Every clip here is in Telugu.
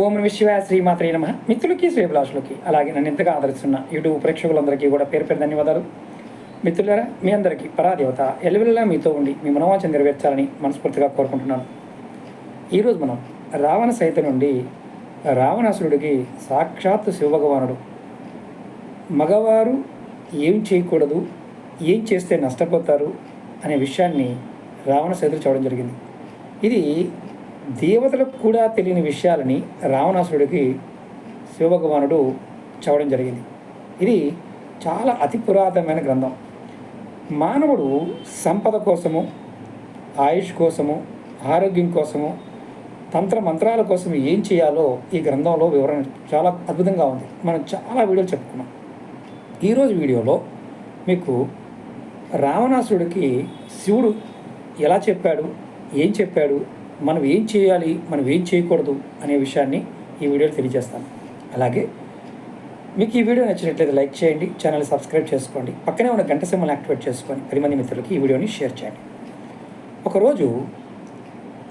ఓం నమ శివ శ్రీమాత్రే నమ. మిత్రులకి శ్రీభిలాషులకి అలాగే నన్ను ఎంతగా ఆదరిస్తున్న యూట్యూబ్ ప్రేక్షకులందరికీ కూడా పేరు పేరు ధన్యవాదాలు. మిత్రులారా మీ అందరికీ పరాదేవత ఎల్లవెల్లలా మీతో ఉండి మీ మనోవాంఛ నెరవేర్చాలని మనస్ఫూర్తిగా కోరుకుంటున్నాను. ఈరోజు మనం రావణ సైత నుండి రావణాసురుడికి సాక్షాత్తు శివభగవానుడు. మగవారు ఏం చేయకూడదు ఏం చేస్తే నష్టపోతారు అనే విషయాన్ని రావణ సైతులు చూడడం జరిగింది. ఇది దేవతలకు కూడా తెలియని విషయాలని రావణాసురుడికి శివభగవానుడు చెప్పడం జరిగింది. ఇది చాలా అతి పురాతనమైన గ్రంథం. మానవుడు సంపద కోసము ఆయుష్ కోసము ఆరోగ్యం కోసము తంత్ర మంత్రాల కోసం ఏం చేయాలో ఈ గ్రంథంలో వివరణ చాలా అద్భుతంగా ఉంది. మనం చాలా వీడియోలు చెప్పుకున్నాం. ఈరోజు వీడియోలో మీకు రావణాసురుడికి శివుడు ఎలా చెప్పాడు ఏం చెప్పాడు మనం ఏం చేయాలి మనం ఏం చేయకూడదు అనే విషయాన్ని ఈ వీడియోలో తెలియజేస్తాను. అలాగే మీకు ఈ వీడియో నచ్చినట్లయితే లైక్ చేయండి ఛానల్ సబ్స్క్రైబ్ చేసుకోండి పక్కనే ఉన్న గంట సింబల్ యాక్టివేట్ చేసుకొని పది మంది మిత్రులకి ఈ వీడియోని షేర్ చేయండి. ఒకరోజు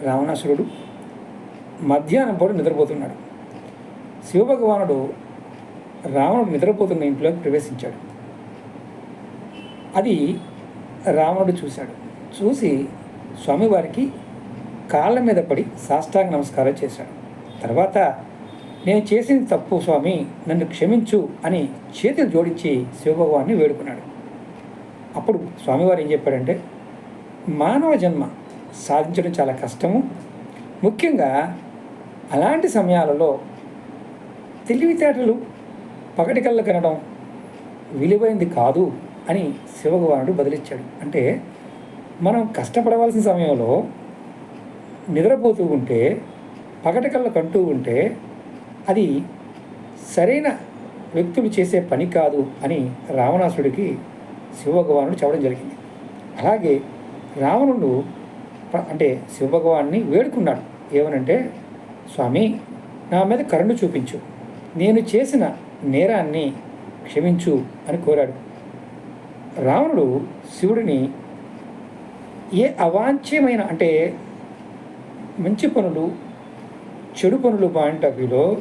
రావణాసురుడు మధ్యాహ్నం పూట నిద్రపోతున్నాడు. శివభగవానుడు రావణుడు నిద్రపోతున్న ఇంట్లోకి ప్రవేశించాడు. అది రావణుడు చూశాడు. చూసి స్వామివారికి కాళ్ళ మీద పడి సాష్టాంగ నమస్కారం చేశాడు. తర్వాత నేను చేసింది తప్పు స్వామి నన్ను క్షమించు అని చేతులు జోడించి శివభగవాన్ని వేడుకున్నాడు. అప్పుడు స్వామివారు ఏం చెప్పాడంటే మానవ జన్మ సాధించడం చాలా కష్టము. ముఖ్యంగా అలాంటి సమయాలలో తెలివితేటలు పగటి కనడం విలువైంది కాదు అని శివభగవానుడు బదిలిచ్చాడు. అంటే మనం కష్టపడవలసిన సమయంలో నిద్రపోతూ ఉంటే పగటి కంటూ ఉంటే అది సరైన వ్యక్తులు చేసే పని కాదు అని రావణాసుడికి శివభగవానుడు చెప్పడం జరిగింది. అలాగే రావణుడు అంటే శివభగవాన్ని వేడుకున్నాడు. ఏమనంటే స్వామి నా మీద కరుణ చూపించు. నేను చేసిన నేరాన్ని క్షమించు అని కోరాడు. రావణుడు శివుడిని ఏ అవాంఛ్యమైన అంటే మంచి పనులు చెడు పనులు పాయింట్ ఆఫ్ వ్యూలో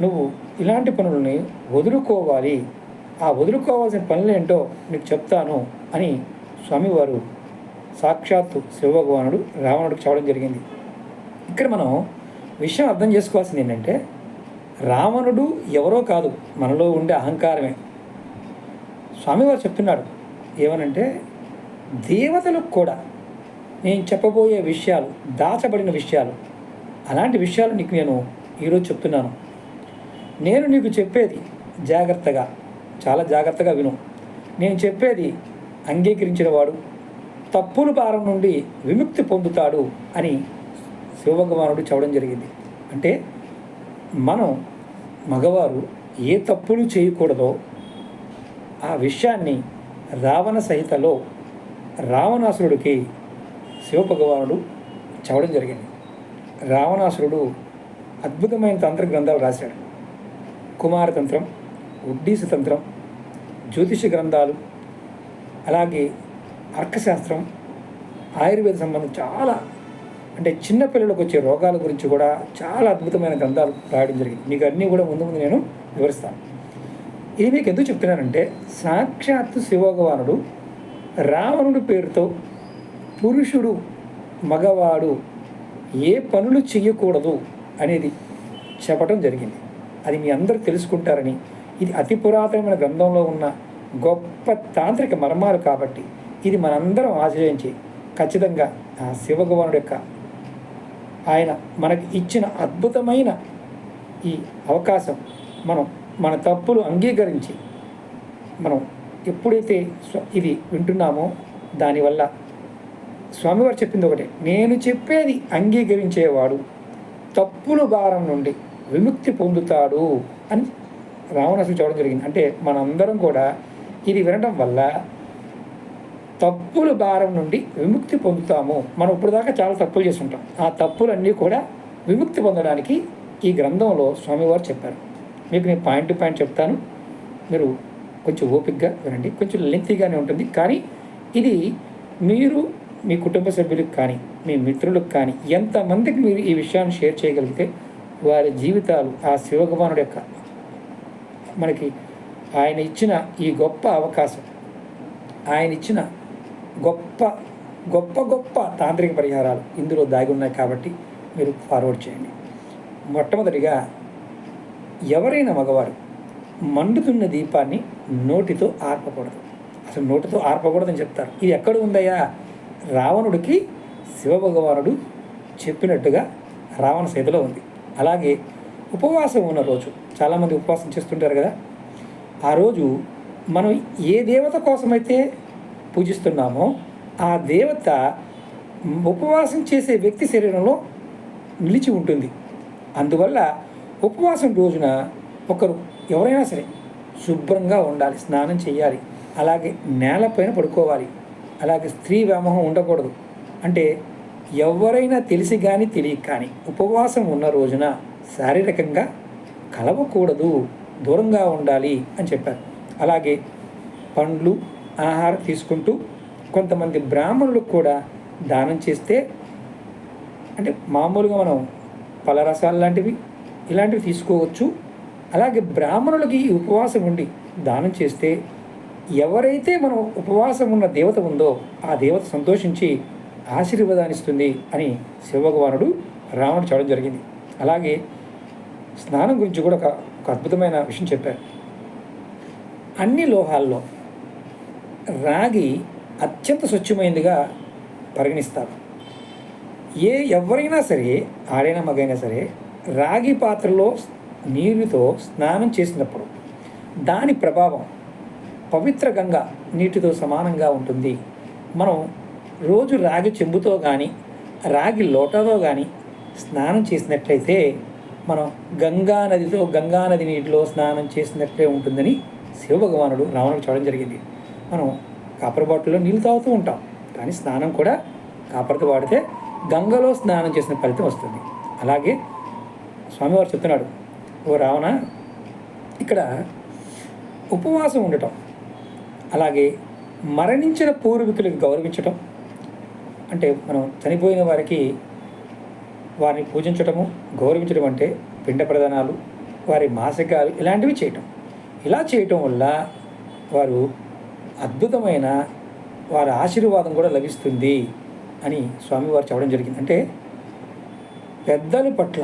నువ్వు ఇలాంటి పనులని వదులుకోవాలి. ఆ వదులుకోవాల్సిన పనులు ఏంటో నీకు చెప్తాను అని స్వామివారు సాక్షాత్తు శివభగవానుడు రావణుడికి చెప్పడం జరిగింది. ఇక్కడ మనం విషయం అర్థం చేసుకోవాల్సింది ఏంటంటే రావణుడు ఎవరో కాదు మనలో ఉండే అహంకారమే. స్వామివారు చెప్తున్నాడు ఏమనంటే దేవతలకు కూడా నేను చెప్పబోయే విషయాలు దాచబడిన విషయాలు. అలాంటి విషయాలు నీకు నేను ఈరోజు చెప్తున్నాను. నేను నీకు చెప్పేది జాగ్రత్తగా చాలా జాగ్రత్తగా విను. నేను చెప్పేది అంగీకరించిన వాడు తప్పుల భారం నుండి విముక్తి పొందుతాడు అని శివభగవానుడు చెప్పడం జరిగింది. అంటే మనం మగవారు ఏ తప్పులు చేయకూడదో ఆ విషయాన్ని రావణ సహితలో రావణాసురుడికి శివభగవానుడు చవడం జరిగింది. రావణాసురుడు అద్భుతమైన తంత్ర గ్రంథాలు రాశాడు. కుమారతంత్రం ఉడ్డీస తంత్రం జ్యోతిష గ్రంథాలు అలాగే అర్కశాస్త్రం ఆయుర్వేద సంబంధం చాలా అంటే చిన్నపిల్లలకు వచ్చే రోగాల గురించి కూడా చాలా అద్భుతమైన గ్రంథాలు రాయడం జరిగింది. మీకు అన్నీ కూడా ముందు ముందు నేను వివరిస్తాను. ఇది మీకు ఎందుకు చెప్తున్నానంటే సాక్షాత్తు శివభగవానుడు రావణుడి పేరుతో పురుషుడు మగవాడు ఏ పనులు చేయకూడదు అనేది చెప్పడం జరిగింది. అది మీ అందరూ తెలుసుకుంటారని. ఇది అతి పురాతనమైన గ్రంథంలో ఉన్న గొప్ప తాంత్రిక మర్మాలు కాబట్టి ఇది మనందరం ఆశ్రయించి ఖచ్చితంగా ఆ శివగవానుడు యొక్క ఆయన మనకి ఇచ్చిన అద్భుతమైన ఈ అవకాశం మనం మన తప్పులు అంగీకరించి మనం ఎప్పుడైతే ఇది వింటున్నామో దానివల్ల స్వామివారు చెప్పింది ఒకటే నేను చెప్పేది అంగీకరించేవాడు తప్పుల భారం నుండి విముక్తి పొందుతాడు అని రావణాసుడు చూడడం జరిగింది. అంటే మనందరం కూడా ఇది వినడం వల్ల తప్పుల భారం నుండి విముక్తి పొందుతాము. మనం ఇప్పుడు దాకా చాలా తప్పులు చేస్తుంటాం. ఆ తప్పులన్నీ కూడా విముక్తి పొందడానికి ఈ గ్రంథంలో స్వామివారు చెప్పారు. మీకు నేను పాయింట్ టు పాయింట్ చెప్తాను. మీరు కొంచెం ఓపిక్గా వినండి. కొంచెం లెంతీగానే ఉంటుంది. కానీ ఇది మీరు మీ కుటుంబ సభ్యులకు కానీ మీ మిత్రులకు కానీ ఎంతమందికి మీరు ఈ విషయాన్ని షేర్ చేయగలిగితే వారి జీవితాలు ఆ శివభగవానుడు యొక్క మనకి ఆయన ఇచ్చిన ఈ గొప్ప అవకాశం ఆయన ఇచ్చిన గొప్ప గొప్ప గొప్ప తాంత్రిక పరిహారాలు ఇందులో దాగి ఉన్నాయి కాబట్టి మీరు ఫార్వర్డ్ చేయండి. మొట్టమొదటిగా ఎవరైనా మగవారు మండుతున్న దీపాన్ని నోటితో ఆర్పకూడదు. అసలు నోటితో ఆర్పకూడదని చెప్తారు. ఇది ఎక్కడ ఉందయ్యా? రావణుడికి శివభగవానుడు చెప్పినట్టుగా రావణ సీతలో ఉంది. అలాగే ఉపవాసం ఉన్న రోజు చాలామంది ఉపవాసం చేస్తుంటారు కదా. ఆ రోజు మనం ఏ దేవత కోసమైతే పూజిస్తున్నామో ఆ దేవత ఉపవాసం చేసే వ్యక్తి శరీరంలో నిలిచి ఉంటుంది. అందువల్ల ఉపవాసం రోజున ఒకరు ఎవరైనా సరే శుభ్రంగా ఉండాలి స్నానం చేయాలి అలాగే నేలపైన పడుకోవాలి. అలాగే స్త్రీ వ్యామోహం ఉండకూడదు. అంటే ఎవరైనా తెలిసి కానీ తెలియక కానీ ఉపవాసం ఉన్న రోజున శారీరకంగా కలవకూడదు దూరంగా ఉండాలి అని చెప్పారు. అలాగే పండ్లు ఆహారం తీసుకుంటూ కొంతమంది బ్రాహ్మణులకు కూడా దానం చేస్తే అంటే మామూలుగా మనం పలరసాలు లాంటివి ఇలాంటివి తీసుకోవచ్చు. అలాగే బ్రాహ్మణులకి ఈ ఉపవాసం ఉండి దానం చేస్తే ఎవరైతే మనం ఉపవాసం ఉన్న దేవత ఉందో ఆ దేవత సంతోషించి ఆశీర్వదానిస్తుంది అని శివభగవానుడు రావణుడు చెప్పడం జరిగింది. అలాగే స్నానం గురించి కూడా ఒక ఒక అద్భుతమైన విషయం చెప్పారు. అన్ని లోహాల్లో రాగి అత్యంత స్వచ్ఛమైనదిగా పరిగణిస్తారు. ఏ ఎవరైనా సరే ఆడైనా మగైనా సరే రాగి పాత్రలో నీరుతో స్నానం చేసినప్పుడు దాని ప్రభావం పవిత్ర గంగ నీటితో సమానంగా ఉంటుంది. మనం రోజు రాగి చెంబుతో కానీ రాగి లోటాతో కానీ స్నానం చేసినట్లయితే మనం గంగా నదితో గంగా నది నీటిలో స్నానం చేసినట్లే ఉంటుందని శివభగవానుడు రావణుడు చూడడం జరిగింది. మనం కాపర్ బాటిల్లో నీళ్ళు తాగుతూ ఉంటాం. కానీ స్నానం కూడా కాపర్తో వాడితే గంగలో స్నానం చేసిన ఫలితం వస్తుంది. అలాగే స్వామివారు చెప్తున్నాడు ఓ రావణ ఇక్కడ ఉపవాసం ఉండటం అలాగే మరణించిన పూర్వీకులకు గౌరవించటం అంటే మనం చనిపోయిన వారికి వారిని పూజించటము గౌరవించడం అంటే పిండ ప్రదానాలు వారి మాసికాలు ఇలాంటివి చేయటం. ఇలా చేయటం వల్ల వారు అద్భుతమైన వారి ఆశీర్వాదం కూడా లభిస్తుంది అని స్వామివారు చెప్పడం జరిగింది. అంటే పెద్దల పట్ల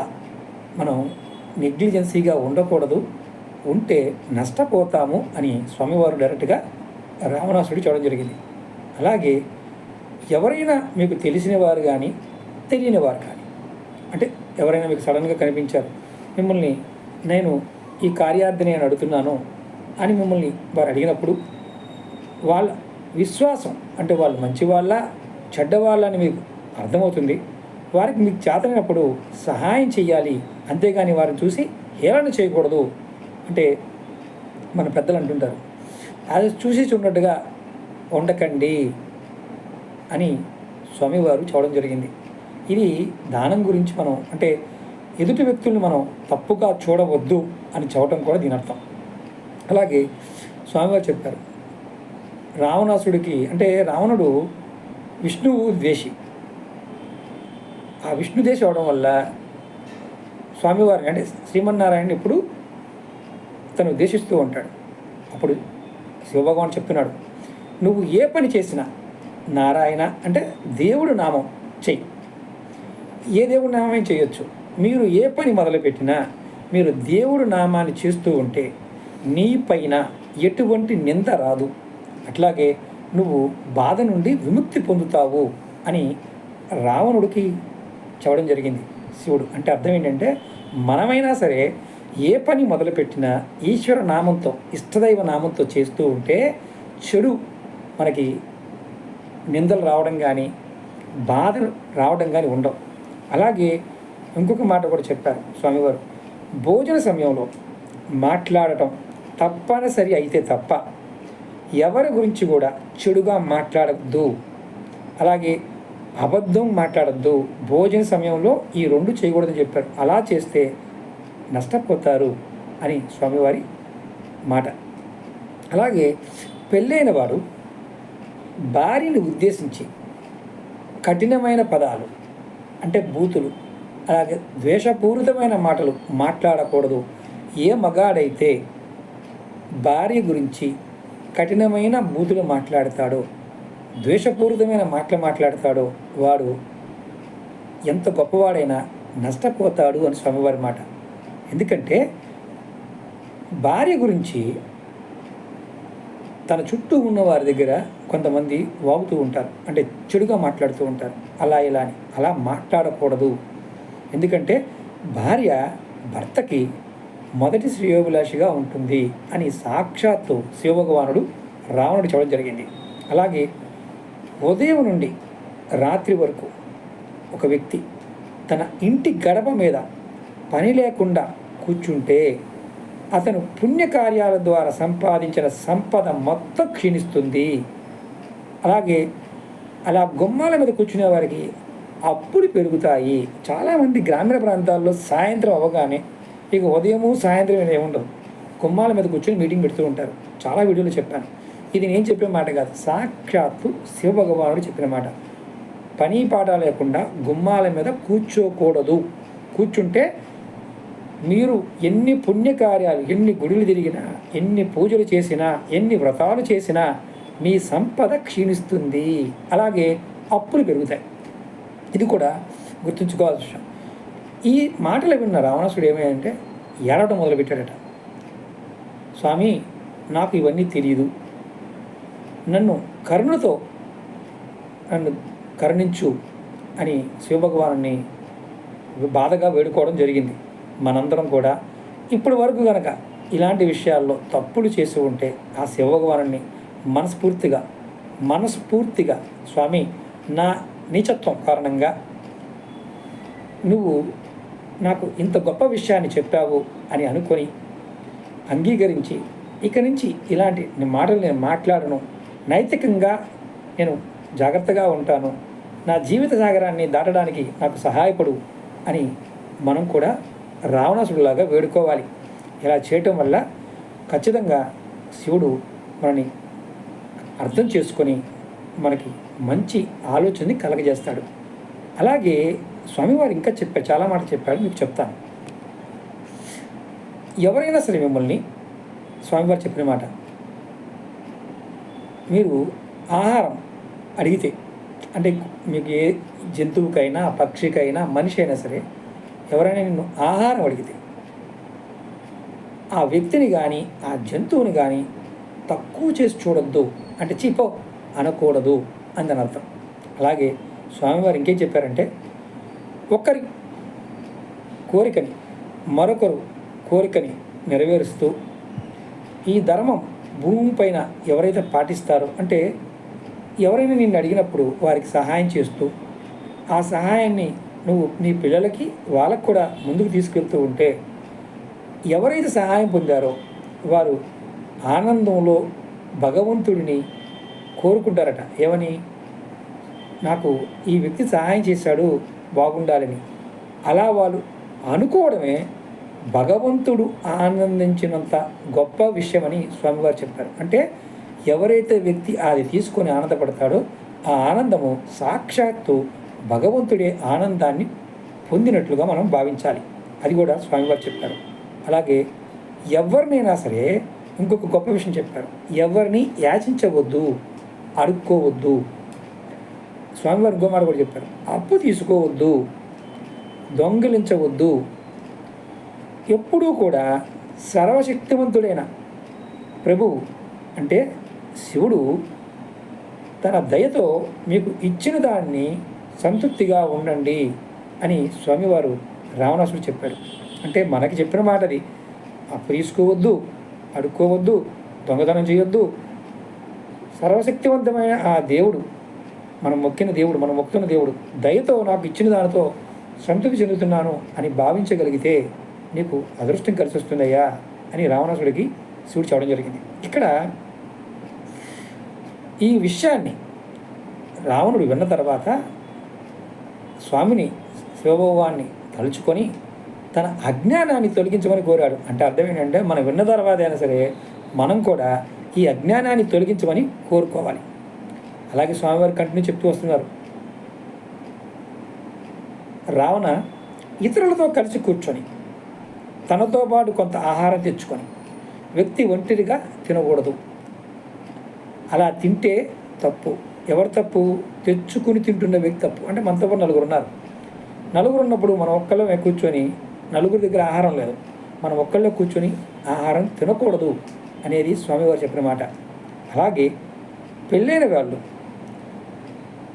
మనం నెగ్లిజెన్సీగా ఉండకూడదు ఉంటే నష్టపోతాము అని స్వామివారు డైరెక్ట్గా రామనాసుడు చూడడం జరిగింది. అలాగే ఎవరైనా మీకు తెలిసిన వారు కానీ తెలియని వారు కానీ అంటే ఎవరైనా మీకు సడన్గా కనిపించారు మిమ్మల్ని నేను ఈ కార్యార్థిని అని అడుగుతున్నాను అని మిమ్మల్ని వారు అడిగినప్పుడు వాళ్ళ విశ్వాసం అంటే వాళ్ళు మంచి వాళ్ళ చెడ్డ వాళ్ళ అని మీకు అర్థమవుతుంది. వారికి మీకు చేతనైనప్పుడు సహాయం చేయాలి అంతేగాని వారిని చూసి హేళన చేయకూడదు. అంటే మన పెద్దలు అంటుంటారు అది చూసి చూడట్టుగా ఉండకండి అని స్వామివారు చెప్పడం జరిగింది. ఇది దానం గురించి మనం అంటే ఎదుటి వ్యక్తుల్ని మనం తప్పుగా చూడవద్దు అని చెప్పడం కూడా దీని అర్థం. అలాగే స్వామివారు చెప్పారు రావణాసుడికి అంటే రావణుడు విష్ణువు ద్వేషి. ఆ విష్ణు దేశం అవడం వల్ల స్వామివారిని అంటే శ్రీమన్నారాయణ ఇప్పుడు తను ఉద్దేశిస్తూ ఉంటాడు. అప్పుడు శివభగవాన్ చెప్తున్నాడు. నువ్వు ఏ పని చేసినా నారాయణ అంటే దేవుడు నామం చెయ్యి. ఏ దేవుడు నామం చేయొచ్చు? మీరు ఏ పని మొదలుపెట్టినా మీరు దేవుడు నామాన్ని చేస్తూ ఉంటే నీ పైన ఎటువంటి నింద రాదు. అట్లాగే నువ్వు బాధ నుండి విముక్తి పొందుతావు అని రావణుడికి చెప్పడం జరిగింది. శివుడు అంటే అర్థం ఏంటంటే మనమైనా సరే ఏ పని మొదలుపెట్టినా ఈశ్వర నామంతో ఇష్టదైవ నామంతో చేస్తూ ఉంటే చెడు మనకి నిందలు రావడం కానీ బాధ రావడం కానీ ఉండవు. అలాగే ఇంకొక మాట కూడా చెప్పారు స్వామివారు. భోజన సమయంలో మాట్లాడటం తప్పనిసరి అయితే తప్ప ఎవరి గురించి కూడా చెడుగా మాట్లాడద్దు అలాగే అబద్ధం మాట్లాడద్దు భోజన సమయంలో ఈ రెండు చేయకూడదని చెప్పారు. అలా చేస్తే నష్టపోతారు అని స్వామివారి మాట. అలాగే పెళ్ళైన వాడు భార్యని ఉద్దేశించి కఠినమైన పదాలు అంటే బూతులు అలాగే ద్వేషపూరితమైన మాటలు మాట్లాడకూడదు. ఏ మగాడైతే భార్య గురించి కఠినమైన బూతులు మాట్లాడతాడో ద్వేషపూరితమైన మాటలు మాట్లాడతాడో వాడు ఎంత గొప్పవాడైనా నష్టపోతాడు అని స్వామివారి మాట. ఎందుకంటే భార్య గురించి తన చుట్టూ ఉన్న వారి దగ్గర కొంతమంది వాగుతూ ఉంటారు. అంటే చెడుగా మాట్లాడుతూ ఉంటారు. అలా ఇలా అని. అలా మాట్లాడకూడదు. ఎందుకంటే భార్య భర్తకి మొదటి శ్రేయోభిలాషిగా ఉంటుంది అని సాక్షాత్తు శివభగవానుడు రావణుడు చెప్పడం జరిగింది. అలాగే ఉదయం నుండి రాత్రి వరకు ఒక వ్యక్తి తన ఇంటి గడప మీద పని లేకుండా కూర్చుంటే అతను పుణ్యకార్యాల ద్వారా సంపాదించిన సంపద మొత్తం క్షీణిస్తుంది. అలాగే అలా గుమ్మాల మీద కూర్చునే వారికి అప్పులు పెరుగుతాయి. చాలామంది గ్రామీణ ప్రాంతాల్లో సాయంత్రం అవగానే ఇక ఉదయము సాయంత్రం ఏముండదు. ఉండదు గుమ్మాల మీద కూర్చొని మీటింగ్ పెడుతూ ఉంటారు. చాలా వీడియోలు చెప్పాను. ఇది నేను చెప్పిన మాట కాదు సాక్షాత్తు శివభగవానుడు చెప్పిన మాట. పని పాట లేకుండా గుమ్మాల మీద కూర్చోకూడదు. కూర్చుంటే మీరు ఎన్ని పుణ్యకార్యాలు ఎన్ని గుడులు తిరిగినా ఎన్ని పూజలు చేసినా ఎన్ని వ్రతాలు చేసినా మీ సంపద క్షీణిస్తుంది. అలాగే అప్పులు పెరుగుతాయి. ఇది కూడా గుర్తుంచుకోవాల్సిన విషయం. ఈ మాటలు విన్న రావణాసుడు ఏమైందంటే ఏడవడం మొదలుపెట్టాడట. స్వామి నాకు ఇవన్నీ తెలియదు నన్ను కరుణతో నన్ను కరుణించు అని శివభగవాను బాధగా వేడుకోవడం జరిగింది. మనందరం కూడా ఇప్పటి వరకు కనుక ఇలాంటి విషయాల్లో తప్పులు చేసి ఉంటే ఆ శివభగవాను మనస్ఫూర్తిగా మనస్ఫూర్తిగా స్వామి నా నీచత్వం కారణంగా నువ్వు నాకు ఇంత గొప్ప విషయాన్ని చెప్పావు అని అనుకొని అంగీకరించి ఇక నుంచి ఇలాంటి మాటలు నేను మాట్లాడను. నైతికంగా నేను జాగ్రత్తగా ఉంటాను. నా జీవిత సాగరాన్ని దాటడానికి నాకు సహాయపడు అని మనం కూడా రావణాసుడిలాగా వేడుకోవాలి. ఇలా చేయటం వల్ల ఖచ్చితంగా శివుడు మనని అర్థం చేసుకొని మనకి మంచి ఆలోచనని కలగజేస్తాడు. అలాగే స్వామివారు ఇంకా చెప్పారు చాలా మాటలు చెప్పాడు మీకు చెప్తాను. ఎవరైనా సరే మిమ్మల్ని స్వామివారు చెప్పిన మాట మీరు ఆహారం అడిగితే అంటే మీకు ఏ జంతువుకైనా పక్షికైనా మనిషి అయినా సరే ఎవరైనా నిన్ను ఆహారం అడిగితే ఆ వ్యక్తిని కానీ ఆ జంతువుని కానీ తక్కువ చేసి చూడొద్దు. అంటే చీపో అనకూడదు అందని అర్థం. అలాగే స్వామివారు ఇంకేం చెప్పారంటే ఒకరి కోరికని మరొకరు కోరికని నెరవేరుస్తూ ఈ ధర్మం భూమిపైన ఎవరైతే పాటిస్తారో అంటే ఎవరైనా నిన్ను అడిగినప్పుడు వారికి సహాయం చేస్తూ ఆ సహాయాన్ని నువ్వు నీ పిల్లలకి వాళ్ళకు కూడా ముందుకు తీసుకెళ్తూ ఉంటే ఎవరైతే సహాయం పొందారో వారు ఆనందంలో భగవంతుడిని కోరుకుంటారట. ఏమని? నాకు ఈ వ్యక్తి సహాయం చేశాడు బాగుండాలని. అలా వాళ్ళు అనుకోవడమే భగవంతుడు ఆనందించినంత గొప్ప విషయమని స్వామివారు చెప్పారు. అంటే ఎవరైతే వ్యక్తి అది తీసుకొని ఆనందపడతాడో ఆ ఆనందము సాక్షాత్తు భగవంతుడే ఆనందాన్ని పొందినట్లుగా మనం భావించాలి. అది కూడా స్వామివారు చెప్పారు. అలాగే ఎవరినైనా సరే ఇంకొక గొప్ప విషయం చెప్పారు. ఎవరిని యాచించవద్దు అడుక్కోవద్దు స్వామివారి ఇంకో కూడా చెప్పారు. అప్పు తీసుకోవద్దు దొంగిలించవద్దు. ఎప్పుడూ కూడా సర్వశక్తివంతుడైన ప్రభువు అంటే శివుడు తన దయతో మీకు ఇచ్చిన దాన్ని సంతృప్తిగా ఉండండి అని స్వామివారు రావణాసుడు చెప్పాడు. అంటే మనకి చెప్పిన మాట అది అప్పు తీసుకోవద్దు అడుక్కోవద్దు దొంగతనం చేయొద్దు. సర్వశక్తివంతమైన ఆ దేవుడు మనం మొక్కిన దేవుడు మనం మొక్కుతున్న దేవుడు దయతో నాకు ఇచ్చిన దానితో సంతృప్తి చెందుతున్నాను అని భావించగలిగితే నీకు అదృష్టం కలిసి వస్తుందయ్యా అని రావణాసుడికి శివుడు చెప్పడం జరిగింది. ఇక్కడ ఈ విషయాన్ని రావణుడు విన్న తర్వాత స్వామిని శివభగవాన్ని తలుచుకొని తన అజ్ఞానాన్ని తొలగించమని కోరాడు. అంటే అర్థం ఏంటంటే మనం విన్న తర్వాత అయినా సరే మనం కూడా ఈ అజ్ఞానాన్ని తొలగించమని కోరుకోవాలి. అలాగే స్వామివారు కంటిన్యూ చెప్తూ వస్తున్నారు. రావణ ఇతరులతో కలిసి కూర్చొని తనతో పాటు కొంత ఆహారం తెచ్చుకొని వ్యక్తి ఒంటరిగా తినకూడదు. అలా తింటే తప్పు. ఎవరు తప్పు తెచ్చుకుని తింటున్న వ్యక్తి తప్పు? అంటే మనతో పాటు నలుగురు ఉన్నారు. నలుగురు ఉన్నప్పుడు మనం ఒక్కళ్ళమే కూర్చొని నలుగురి దగ్గర ఆహారం లేదు. మనం ఒక్కళ్ళే కూర్చొని ఆహారం తినకూడదు అనేది స్వామివారు చెప్పిన మాట. అలాగే పెళ్ళైన వాళ్ళు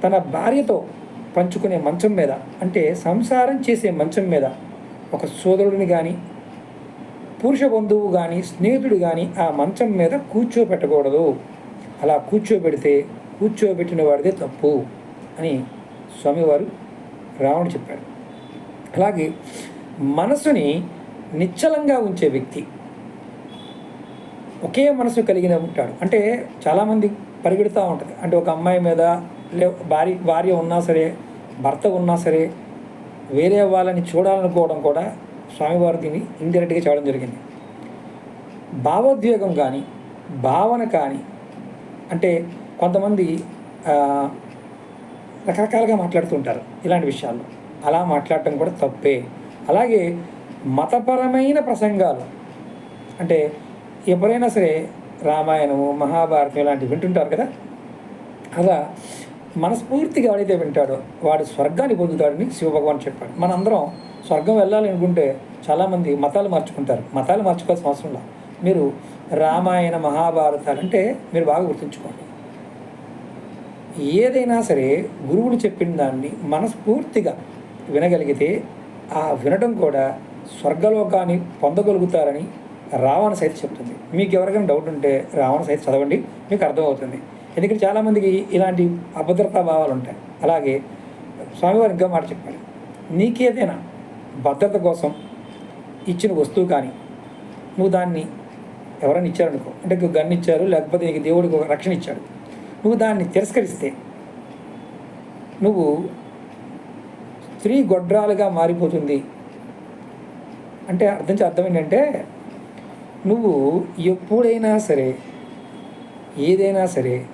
తన భార్యతో పంచుకునే మంచం మీద అంటే సంసారం చేసే మంచం మీద ఒక సోదరుడిని కానీ పురుష బంధువు కానీ స్నేహితుడు కానీ ఆ మంచం మీద కూర్చోబెట్టకూడదు అలా కూర్చోబెడితే కూర్చోబెట్టిన వాడిదే తప్పు అని స్వామివారు రావణుడు చెప్పాడు. అలాగే మనసుని నిశ్చలంగా ఉంచే వ్యక్తి ఒకే మనసు కలిగిన ఉంటాడు. అంటే చాలామంది పరిగెడుతూ ఉంటుంది. అంటే ఒక అమ్మాయి మీద లే భార్య భార్య ఉన్నా సరే భర్త ఉన్నా సరే వేరే వాళ్ళని చూడాలనుకోవడం కూడా స్వామివారు దీన్ని ఇండైరెక్ట్గా చేయడం జరిగింది. భావోద్వేగం కానీ భావన కానీ అంటే కొంతమంది రకరకాలుగా మాట్లాడుతుంటారు ఇలాంటి విషయాల్లో. అలా మాట్లాడటం కూడా తప్పే. అలాగే మతపరమైన ప్రసంగాలు అంటే ఎప్పుడైనా సరే రామాయణము మహాభారతం ఇలాంటివి వింటుంటారు కదా? అలా మనస్ఫూర్తిగా ఎవడైతే వింటాడో వాడు స్వర్గాన్ని పొందుతాడని శివభగవాన్ చెప్పాడు. మనందరం స్వర్గం వెళ్ళాలి అనుకుంటే చాలామంది మతాలు మార్చుకుంటారు. మతాలు మార్చుకోవాల్సిన అవసరం లేదు. మీరు రామాయణ మహాభారతాలు అంటే మీరు బాగా గుర్తుంచుకోండి. ఏదైనా సరే గురువులు చెప్పిన దాన్ని మనస్ఫూర్తిగా వినగలిగితే ఆ వినడం కూడా స్వర్గలోకాన్ని పొందగలుగుతారని రావణ సైతం చెప్తుంది. మీకు ఎవరికైనా డౌట్ ఉంటే రావణ సైతం చదవండి మీకు అర్థమవుతుంది. ఎందుకంటే చాలామందికి ఇలాంటి అభద్రతా భావాలు ఉంటాయి. అలాగే స్వామివారు ఇంకా మాట చెప్పాడు నీకేదైనా భద్రత కోసం ఇచ్చిన వస్తువు కానీ నువ్వు దాన్ని ఎవరైనా ఇచ్చారనుకో అంటే గన్ ఇచ్చారు లేకపోతే నీకు దేవుడికి ఒక రక్షణ ఇచ్చాడు నువ్వు దాన్ని తిరస్కరిస్తే నువ్వు స్త్రీ గొడ్రాలుగా మారిపోతుంది. అంటే అర్థం చే- అర్థం ఏంటంటే నువ్వు ఎప్పుడైనా సరే ఏదైనా సరే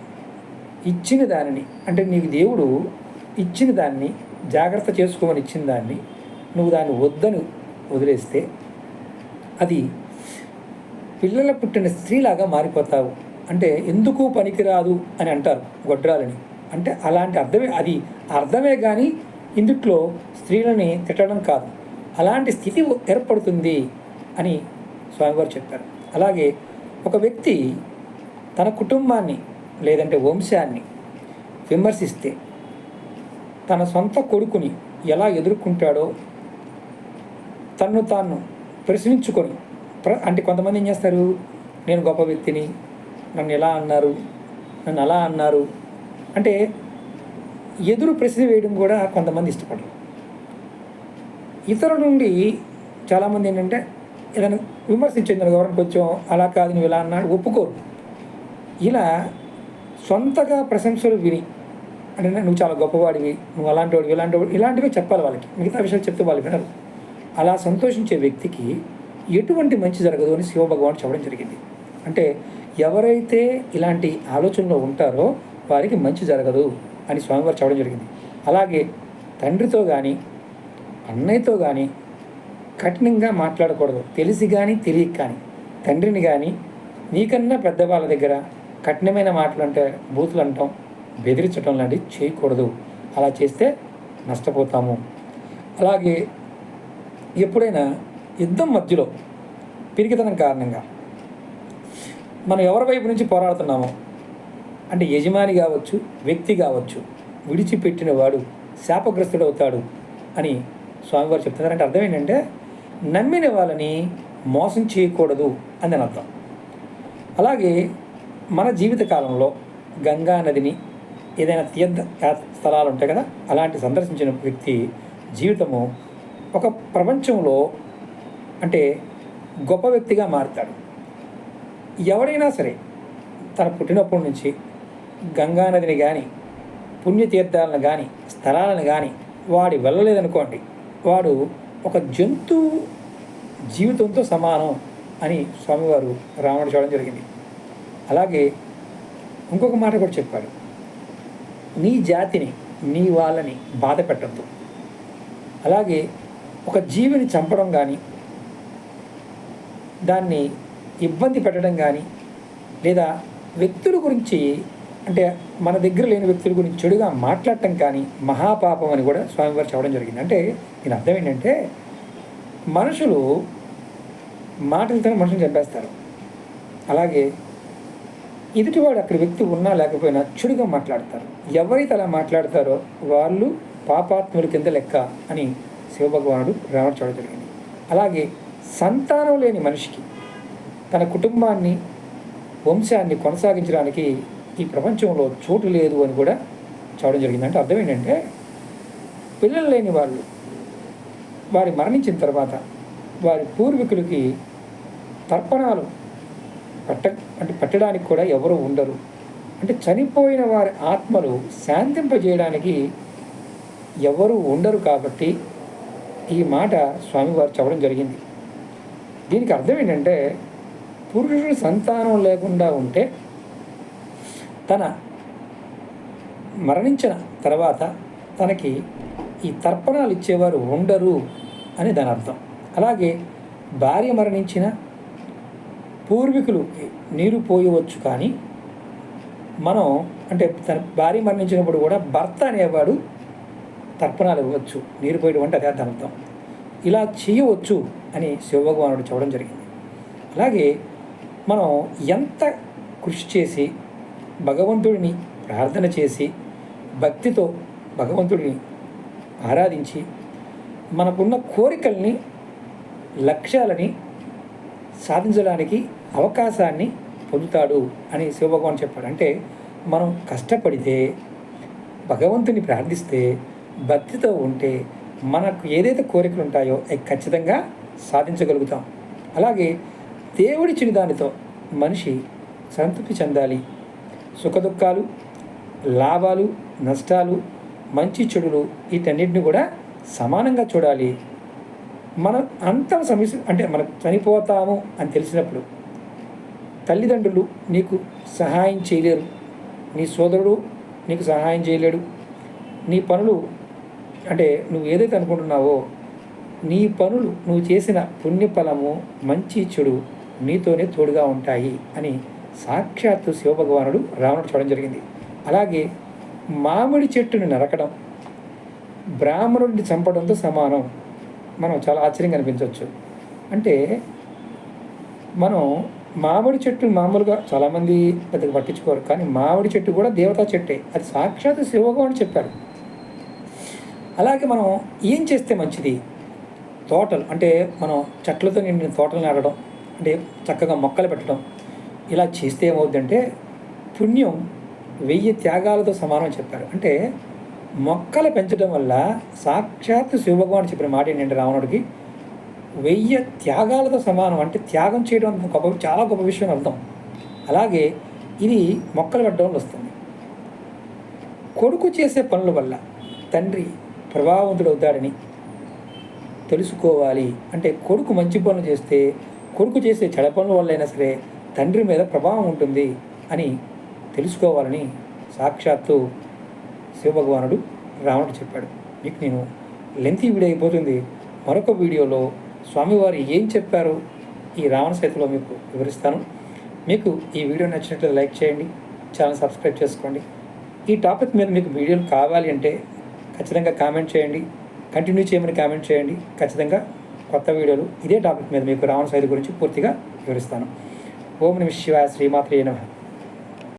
ఇచ్చిన దానిని అంటే నీకు దేవుడు ఇచ్చిన దాన్ని జాగ్రత్త చేసుకోమని ఇచ్చిన దాన్ని నువ్వు దాన్ని వద్దని వదిలేస్తే అది పిల్లల పుట్టిన స్త్రీలాగా మారిపోతావు. అంటే ఎందుకు పనికిరాదు అని అంటారు గొడ్రాలని. అంటే అలాంటి అర్థమే అది అర్థమే కానీ ఇందుట్లో స్త్రీలని తిట్టడం కాదు. అలాంటి స్థితి ఏర్పడుతుంది అని స్వామివారు చెప్పారు. అలాగే ఒక వ్యక్తి తన కుటుంబాన్ని లేదంటే వంశాన్ని విమర్శిస్తే తన సొంత కొడుకుని ఎలా ఎదుర్కొంటాడో తన్ను తాను ప్రశ్నించుకొని ప్ర- అంటే కొంతమంది ఏం చేస్తారు? నేను గొప్ప వ్యక్తిని నన్ను ఎలా అన్నారు? నన్ను అలా అన్నారు? అంటే ఎదురు ప్రశ్న వేయడం కూడా కొంతమంది ఇష్టపడరు. ఇతరుల నుండి చాలామంది ఏంటంటే ఏదైనా విమర్శించింది గవర్నమెంట్ కొంచెం అలా కాదు నువ్వు ఇలా అన్నాడు ఒప్పుకోరు. ఇలా సొంతగా ప్రశంసలు విని అంటే నువ్వు చాలా గొప్పవాడివి నువ్వు అలాంటి వాడివి ఇలాంటి వాడు ఇలాంటివి చెప్పాలి వాళ్ళకి. మిగతా విషయాలు చెప్తే వాళ్ళు వినరు. అలా సంతోషించే వ్యక్తికి ఎటువంటి మంచి జరగదు అని శివభగవాన్ చెప్పడం జరిగింది. అంటే ఎవరైతే ఇలాంటి ఆలోచనలో ఉంటారో వారికి మంచి జరగదు అని స్వామివారు చెప్పడం జరిగింది. అలాగే తండ్రితో కానీ అన్నయ్యతో కానీ కఠినంగా మాట్లాడకూడదు. తెలిసి కానీ తెలియక కానీ తండ్రిని కానీ నీకన్నా పెద్దవాళ్ళ దగ్గర కఠినమైన మాటలు అంటే బూతులు అంటాం బెదిరించడం లాంటివి చేయకూడదు. అలా చేస్తే నష్టపోతాము. అలాగే ఎప్పుడైనా యుద్ధం మధ్యలో పిరికితనం కారణంగా మనం ఎవరి వైపు నుంచి పోరాడుతున్నామో? అంటే యజమాని కావచ్చు వ్యక్తి కావచ్చు విడిచిపెట్టిన వాడు శాపగ్రస్తుడవుతాడు అని స్వామివారు చెప్తున్నారు అంటే అర్థం ఏంటంటే నమ్మిన వాళ్ళని మోసం చేయకూడదు అని అర్థం. అలాగే మన జీవిత కాలంలో గంగా నదిని ఏదైనా తీర్థ స్థలాలు ఉంటాయి కదా అలాంటి సందర్శించిన వ్యక్తి జీవితము ఒక ప్రపంచంలో అంటే గొప్ప వ్యక్తిగా మారుతాడు. ఎవరైనా సరే తన పుట్టినప్పటి నుంచి గంగా నదిని కానీ పుణ్యతీర్థాలను కానీ స్థలాలను కానీ వాడి వెళ్ళలేదనుకోండి వాడు ఒక జంతువు జీవితంతో సమానం అని స్వామివారు రావణ చూడడం జరిగింది. అలాగే ఇంకొక మాట కూడా చెప్పాడు. నీ జాతిని నీ వాళ్ళని బాధ పెట్టద్దు. అలాగే ఒక జీవిని చంపడం కానీ దాన్ని ఇబ్బంది పెట్టడం కానీ లేదా వ్యక్తుల గురించి అంటే మన దగ్గర లేని వ్యక్తుల గురించి చెడుగా మాట్లాడటం కానీ మహాపాపం అని కూడా స్వామివారు చెప్పడం జరిగింది. అంటే దీని అర్థం ఏంటంటే మనుషులు మాటలతో మనుషులు చంపేస్తారు. అలాగే ఎదుటివాడు అక్కడ వ్యక్తి ఉన్నా లేకపోయినా చెడుగా మాట్లాడతారు. ఎవరైతే అలా మాట్లాడతారో వాళ్ళు పాపాత్ముల కింద లెక్క అని శివభగవానుడు రావడం చూడడం జరిగింది అలాగే సంతానం లేని మనిషికి తన కుటుంబాన్ని వంశాన్ని కొనసాగించడానికి ఈ ప్రపంచంలో చోటు లేదు అని కూడా చూడడం జరిగింది అంటే అర్థం ఏంటంటే పిల్లలు లేని వాళ్ళు వారి మరణించిన తర్వాత వారి పూర్వీకులకి తర్పణాలు పట్ట అంటే పెట్టడానికి కూడా ఎవరు ఉండరు. అంటే చనిపోయిన వారి ఆత్మలు శాంతింపజేయడానికి ఎవరు ఉండరు కాబట్టి ఈ మాట స్వామివారు చెప్పడం జరిగింది. దీనికి అర్థం ఏంటంటే పురుషుడు సంతానం లేకుండా ఉంటే తన మరణించిన తర్వాత తనకి ఈ తర్పణాలు ఇచ్చేవారు ఉండరు అని దాని అర్థం. అలాగే భార్య మరణించిన పూర్వీకులు నీరు పోయవచ్చు కానీ మనం అంటే తన భార్య మరణించినప్పుడు కూడా భర్త అనేవాడు తర్పణాలు ఇవ్వచ్చు నీరు పోయడం అంటే అదే అర్థం. ఇలా చేయవచ్చు అని శివభగవానుడు చెప్పడం జరిగింది. అలాగే మనం ఎంత కృషి చేసి భగవంతుడిని ప్రార్థన చేసి భక్తితో భగవంతుడిని ఆరాధించి మనకున్న కోరికల్ని లక్ష్యాలని సాధించడానికి అవకాశాన్ని పొందుతాడు అని శివభగవాన్ చెప్పాడు. అంటే మనం కష్టపడితే భగవంతుని ప్రార్థిస్తే భక్తితో ఉంటే మనకు ఏదైతే కోరికలు ఉంటాయో అవి ఖచ్చితంగా సాధించగలుగుతాం. అలాగే దేవుడిచ్చిన దానితో మనిషి సంతృప్తి చెందాలి. సుఖదుఖాలు లాభాలు నష్టాలు మంచి చెడులు వీటన్నిటిని కూడా సమానంగా చూడాలి. మనం అంతం సమస్య అంటే మనం చనిపోతాము అని తెలిసినప్పుడు తల్లిదండ్రులు నీకు సహాయం చేయలేరు. నీ సోదరుడు నీకు సహాయం చేయలేడు. నీ పనులు అంటే నువ్వు ఏదైతే అనుకుంటున్నావో నీ పనులు నువ్వు చేసిన పుణ్యఫలము మంచి చెడు నీతోనే తోడుగా ఉంటాయి అని సాక్షాత్తు శివభగవానుడు రావణుడు చూడడం జరిగింది. అలాగే మామిడి చెట్టుని నరకడం బ్రాహ్మణుడిని చంపడంతో సమానం. మనం చాలా ఆశ్చర్యంగా అనిపించవచ్చు అంటే మనం మామిడి చెట్టు మామూలుగా చాలామంది పెద్దగా పట్టించుకోరు కానీ మామిడి చెట్టు కూడా దేవతా చెట్టే. అది సాక్షాత్ శివభగవానుడు చెప్పాడు. అలాగే మనం ఏం చేస్తే మంచిది? తోటలు అంటే మనం చెట్లతో నిండిన తోటలు నాటడం అంటే చక్కగా మొక్కలు పెట్టడం ఇలా చేస్తే ఏమవుద్దంటే పుణ్యం వెయ్యి త్యాగాలతో సమానం చెప్పారు. అంటే మొక్కలు పెంచడం వల్ల సాక్షాత్ శివభగవాన్ చెప్పిన మాట ఏంటంటే రావణుడికి వెయ్యి త్యాగాలతో సమానం అంటే త్యాగం చేయడం గొప్ప చాలా గొప్ప విషయం అర్థం. అలాగే ఇది మొక్కలు పెట్టడం వస్తుంది. కొడుకు చేసే పనుల వల్ల తండ్రి ప్రభావవంతుడు అవుతాడని తెలుసుకోవాలి. అంటే కొడుకు మంచి పనులు చేస్తే కొడుకు చేసే చెడ పనుల వల్లైనా సరే తండ్రి మీద ప్రభావం ఉంటుంది అని తెలుసుకోవాలని సాక్షాత్తు శివభగవానుడు రావణుడు చెప్పాడు. మీకు నేను లెంతీ వీడియో అయిపోతుంది. మరొక వీడియోలో స్వామివారు ఏం చెప్పారు ఈ రావణ సైతంలో మీకు వివరిస్తాను. మీకు ఈ వీడియో నచ్చినట్లు లైక్ చేయండి ఛానల్ సబ్స్క్రైబ్ చేసుకోండి. ఈ టాపిక్ మీద మీకు వీడియోలు కావాలి అంటే ఖచ్చితంగా కామెంట్ చేయండి కంటిన్యూ చేయమని కామెంట్ చేయండి. ఖచ్చితంగా కొత్త వీడియోలు ఇదే టాపిక్ మీద మీకు రావణ సైతి గురించి పూర్తిగా వివరిస్తాను. ఓం నమ శివాయ శ్రీమాత్రే నమః.